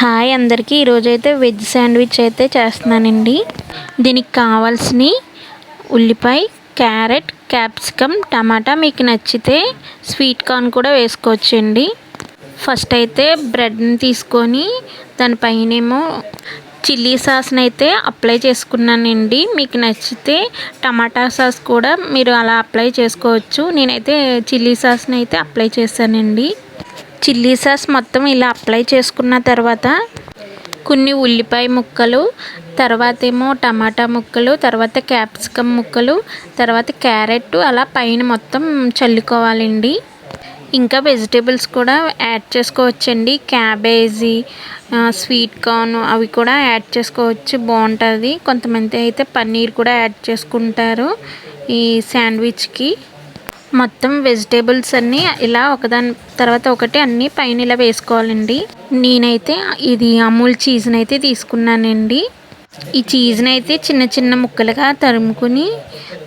Hi అందరికీ. ఈరోజైతే veg sandwich అయితే చేస్తున్నానండి. దీనికి కావాల్సిన ఉల్లిపాయ క్యారెట్ క్యాప్సికమ్ టమాటా మీకు నచ్చితే స్వీట్ కార్న్ కూడా వేసుకోవచ్చండి. ఫస్ట్ అయితే బ్రెడ్ని తీసుకొని దానిపైనేమో చిల్లీ సాస్ని అయితే అప్లై చేసుకున్నానండి. మీకు నచ్చితే టమాటా సాస్ కూడా మీరు అలా అప్లై చేసుకోవచ్చు. నేనైతే చిల్లీ సాస్ని అయితే అప్లై చేశానండి. చిల్లీ సాస్ మొత్తం ఇలా అప్లై చేసుకున్న తర్వాత కొన్ని ఉల్లిపాయ ముక్కలు తర్వాత ఏమో టమాటా ముక్కలు తర్వాత క్యాప్సికమ్ ముక్కలు తర్వాత క్యారెట్ అలా పైన మొత్తం చల్లుకోవాలండి. ఇంకా వెజిటేబుల్స్ కూడా యాడ్ చేసుకోవచ్చండి. క్యాబేజీ స్వీట్ కార్న్ అవి కూడా యాడ్ చేసుకోవచ్చు. బాగుంటుంది. కొంతమంది అయితే పన్నీర్ కూడా యాడ్ చేసుకుంటారు ఈ శాండ్విచ్కి. మొత్తం వెజిటేబుల్స్ అన్నీ ఇలా ఒకదాని తర్వాత ఒకటి అన్నీ పైన ఇలా వేసుకోవాలండి. నేనైతే ఇది అమూల్ చీజ్ని అయితే తీసుకున్నానండి. ఈ చీజ్ని అయితే చిన్న చిన్న ముక్కలుగా తరుముకుని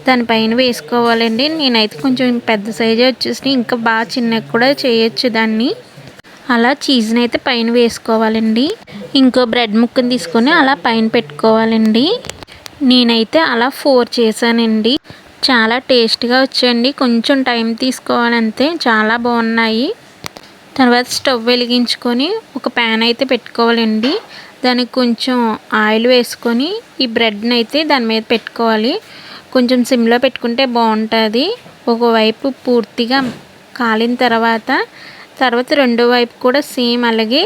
దానిపైన వేసుకోవాలండి. నేనైతే కొంచెం పెద్ద సైజే వచ్చేసి ఇంకా బాగా చిన్నగా కూడా చేయొచ్చు దాన్ని. అలా చీజ్ని అయితే పైన వేసుకోవాలండి. ఇంకో బ్రెడ్ ముక్కని తీసుకొని అలా పైన పెట్టుకోవాలండి. నేనైతే అలా ఫోర్ చేశానండి. చాలా టేస్ట్గా వచ్చాయండి. కొంచెం టైం తీసుకోవాలంతే చాలా బాగున్నాయి. తర్వాత స్టవ్ వెలిగించుకొని ఒక ప్యాన్ అయితే పెట్టుకోవాలండి. దానికి కొంచెం ఆయిల్ వేసుకొని ఈ బ్రెడ్ని అయితే దాని మీద పెట్టుకోవాలి. కొంచెం సిమ్లో పెట్టుకుంటే బాగుంటుంది. ఒకవైపు పూర్తిగా కాలిన తర్వాత తర్వాత రెండో వైపు కూడా సేమ్ అలాగే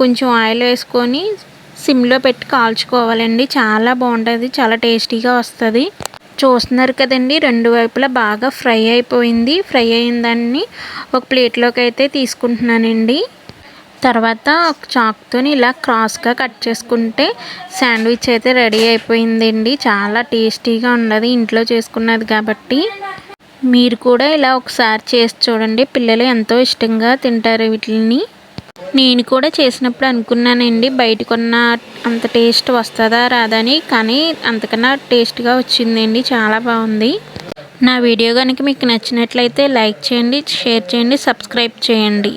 కొంచెం ఆయిల్ వేసుకొని సిమ్లో పెట్టి కాల్చుకోవాలండి. చాలా బాగుంటుంది. చాలా టేస్టీగా వస్తుంది. చూస్తున్నారు కదండి. రెండు వైపులా బాగా ఫ్రై అయిపోయింది. ఫ్రై అయిన దాన్ని ఒక ప్లేట్లోకి అయితే తీసుకుంటున్నానండి. తర్వాత ఒక చాక్తో ఇలా క్రాస్గా కట్ చేసుకుంటే శాండ్విచ్ అయితే రెడీ అయిపోయిందండి. చాలా టేస్టీగా ఉన్నది ఇంట్లో చేసుకున్నది కాబట్టి. మీరు కూడా ఇలా ఒకసారి చేసి చూడండి. పిల్లలు ఎంతో ఇష్టంగా తింటారు వీటిని నేను కూడా చేసినప్పుడు అనుకున్నానండి బయట కొన్న అంత టేస్ట్ వస్తుందా రాదని కానీ అంతకన్నా టేస్ట్గా వచ్చిందండి చాలా బాగుంది. నా వీడియో కనుక మీకు నచ్చినట్లయితే లైక్ చేయండి షేర్ చేయండి సబ్స్క్రైబ్ చేయండి.